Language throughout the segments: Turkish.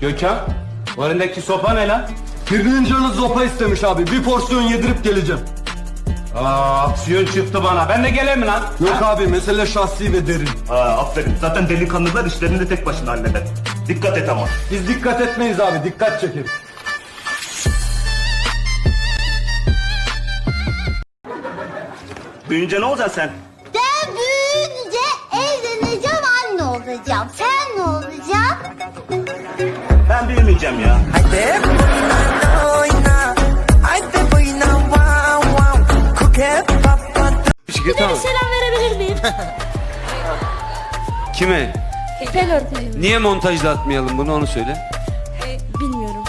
Gökhan, bu elindeki sopa ne lan? Birinin canı zopa istemiş abi. Bir porsiyon yedirip geleceğim. Aa, aksiyon çıktı bana. Ben de geleyim mi lan? Yok abi mesele şahsi ve derin. Aa, aferin. Zaten delikanlılar işlerini de tek başına halleder. Dikkat et ama. Biz dikkat etmeyiz abi. Dikkat çekeriz. Büyüyünce ne olacaksın sen? Ben büyüyünce evleneceğim anne olacağım. Sen ne olacaksın? Ben büyümeyeceğim ya. Haydi Selam verebilir miyim? Kime? Fen öğretmenim. Niye montajda atmayalım bunu onu söyle. Bilmiyorum.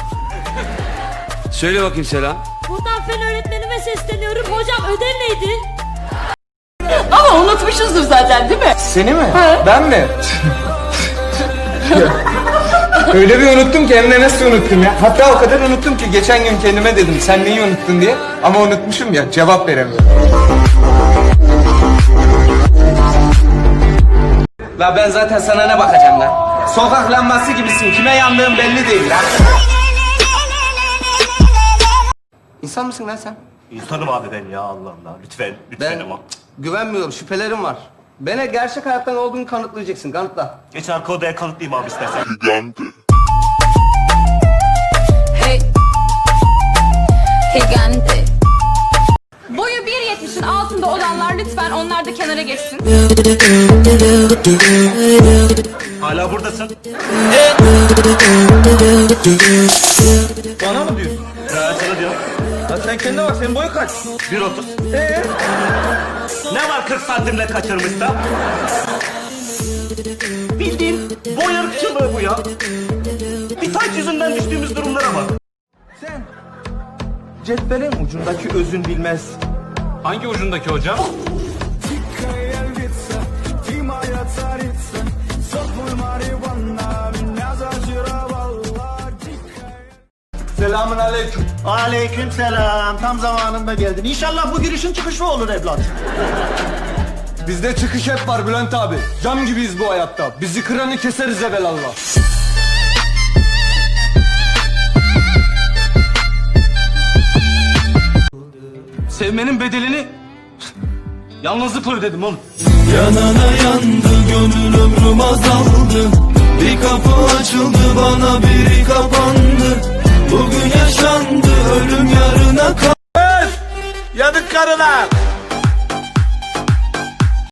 Söyle bakayım selam. Buradan fen öğretmenime sesleniyorum. Hocam ödev neydi? Ama unutmuşuzdur zaten değil mi? Seni mi? Ben mi? Öyle bir unuttum ki hem de nasıl unuttum ya. Hatta o kadar unuttum ki geçen gün kendime dedim sen neyi unuttun diye. Ama unutmuşum ya cevap veremiyorum. La ben zaten sana ne bakacağım lan? Sokak lambası gibisin. Kime yandığın belli değil lan. İnsan mısın lan sen? İnsanım abi ben ya Allah Allah. Lütfen, lütfen Ben ama. güvenmiyorum. Şüphelerim var. Bana gerçek hayattan olduğunu kanıtlayacaksın. Kanıtla. Geç arka odaya kanıtlayayım abi istersen. Hey. Gigante. Boyu 1.70'in altında olanlar lütfen onlar da kenara geçsin. Hala buradasın. Bana mı diyorsun? Ya sana diyorum. Ya sen kendine bak senin boyun kaç? 1.30. Ee? Ne var 40 santimle kaçırmışsa? Bildiğin boy ırkçılığı bu ya. Bir taç yüzünden düştüğümüz durumlara bak. Sen cetvelin ucundaki özün bilmez. Hangi ucundaki hocam? Selamun aleyküm. Aleyküm selam. Tam zamanında geldin. İnşallah bu girişin çıkışı olur evlat. Bizde çıkış hep var Bülent abi. Cam gibiyiz bu hayatta. Bizi kıranı keseriz evelallah. Sevmenin bedelini yalnızlıkla ödedim oğlum. Yanana yandı gönül ömrüm azaldı Bir kapı açıldı bana biri kapandı Bugün yaşandı ölüm yarına kaldı Yanık karılar.